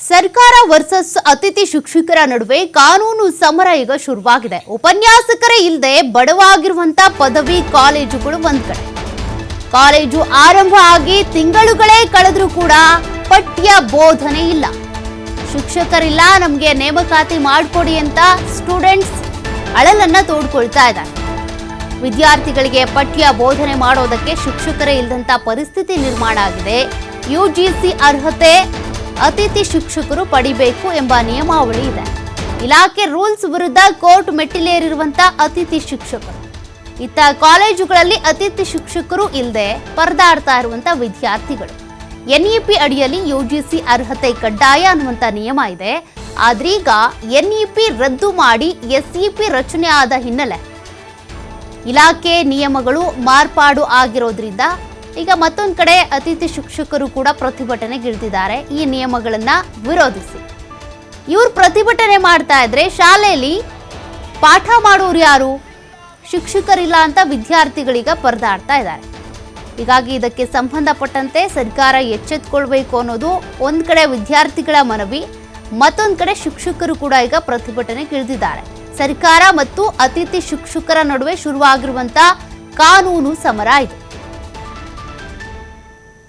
ಸರ್ಕಾರ ವರ್ಸಸ್ ಅತಿಥಿ ಶಿಕ್ಷಕರ ನಡುವೆ ಕಾನೂನು ಸಮರ ಈಗ ಶುರುವಾಗಿದೆ. ಉಪನ್ಯಾಸಕರೇ ಇಲ್ಲದೆ ಬಡವಾಗಿರುವಂತ ಪದವಿ ಕಾಲೇಜುಗಳು ಒಂದ್ ಕಡೆ. ಕಾಲೇಜು ಆರಂಭ ಆಗಿ ತಿಂಗಳುಗಳೇ ಕಳೆದ್ರೂ ಕೂಡ ಪಠ್ಯ ಬೋಧನೆ ಇಲ್ಲ. ಶಿಕ್ಷಕರಿಲ್ಲ, ನಮಗೆ ನೇಮಕಾತಿ ಮಾಡಿಕೊಡಿ ಅಂತ ಸ್ಟೂಡೆಂಟ್ಸ್ ಅಳಲನ್ನ ತೋಡ್ಕೊಳ್ತಾ ಇದ್ದಾರೆ. ವಿದ್ಯಾರ್ಥಿಗಳಿಗೆ ಪಠ್ಯ ಬೋಧನೆ ಮಾಡೋದಕ್ಕೆ ಶಿಕ್ಷಕರೇ ಇಲ್ಲದಂತ ಪರಿಸ್ಥಿತಿ ನಿರ್ಮಾಣ ಆಗಿದೆ. ಯುಜಿಸಿ ಅರ್ಹತೆ ಅತಿಥಿ ಶಿಕ್ಷಕರು ಪಡಿಬೇಕು ಎಂಬ ನಿಯಮಾವಳಿ ಇದೆ. ಇಲಾಖೆ ರೂಲ್ಸ್ ವಿರುದ್ಧ ಕೋರ್ಟ್ ಮೆಟ್ಟಿಲೇರಿರುವಂತ ಅತಿಥಿ ಶಿಕ್ಷಕರು. ಇತ್ತ ಕಾಲೇಜುಗಳಲ್ಲಿ ಅತಿಥಿ ಶಿಕ್ಷಕರು ಇಲ್ಲದೆ ಪರದಾಡ್ತಾ ಇರುವಂತ ವಿದ್ಯಾರ್ಥಿಗಳು. ಎನ್ಇಪಿ ಅಡಿಯಲ್ಲಿ ಯುಜಿಸಿ ಅರ್ಹತೆ ಕಡ್ಡಾಯ ಅನ್ನುವಂತ ನಿಯಮ ಇದೆ. ಆದ್ರೀಗ ಎನ್ಇಪಿ ರದ್ದು ಮಾಡಿ ಎಸ್ಇಪಿ ರಚನೆ ಆದ ಹಿನ್ನೆಲೆ. ಇಲಾಖೆ ನಿಯಮಗಳು ಮಾರ್ಪಾಡು ಆಗಿರೋದ್ರಿಂದ ಈಗ ಮತ್ತೊಂದು ಕಡೆ ಅತಿಥಿ ಶಿಕ್ಷಕರು ಕೂಡ ಪ್ರತಿಭಟನೆಗಿಳಿದಿದ್ದಾರೆ. ಈ ನಿಯಮಗಳನ್ನ ವಿರೋಧಿಸಿ. ಇವರು ಪ್ರತಿಭಟನೆ ಮಾಡ್ತಾ ಇದ್ರೆ ಶಾಲೆಯಲ್ಲಿ ಪಾಠ ಮಾಡೋರು ಯಾರು? ಶಿಕ್ಷಕರಿಲ್ಲ ಅಂತ ವಿದ್ಯಾರ್ಥಿಗಳೀಗ ಪರದಾಡ್ತಾ ಇದ್ದಾರೆ. ಹೀಗಾಗಿ ಇದಕ್ಕೆ ಸಂಬಂಧಪಟ್ಟಂತೆ ಸರ್ಕಾರ ಎಚ್ಚೆತ್ಕೊಳ್ಬೇಕು ಅನ್ನೋದು ಒಂದ್ ಕಡೆ ವಿದ್ಯಾರ್ಥಿಗಳ ಮನವಿ, ಮತ್ತೊಂದು ಕಡೆ ಶಿಕ್ಷಕರು ಕೂಡ ಈಗ ಪ್ರತಿಭಟನೆಗಿಳಿದಿದ್ದಾರೆ. ಸರ್ಕಾರ ಮತ್ತು ಅತಿಥಿ ಶಿಕ್ಷಕರ ನಡುವೆ ಶುರುವಾಗಿರುವಂತ ಕಾನೂನು ಸಮರ ಇದು.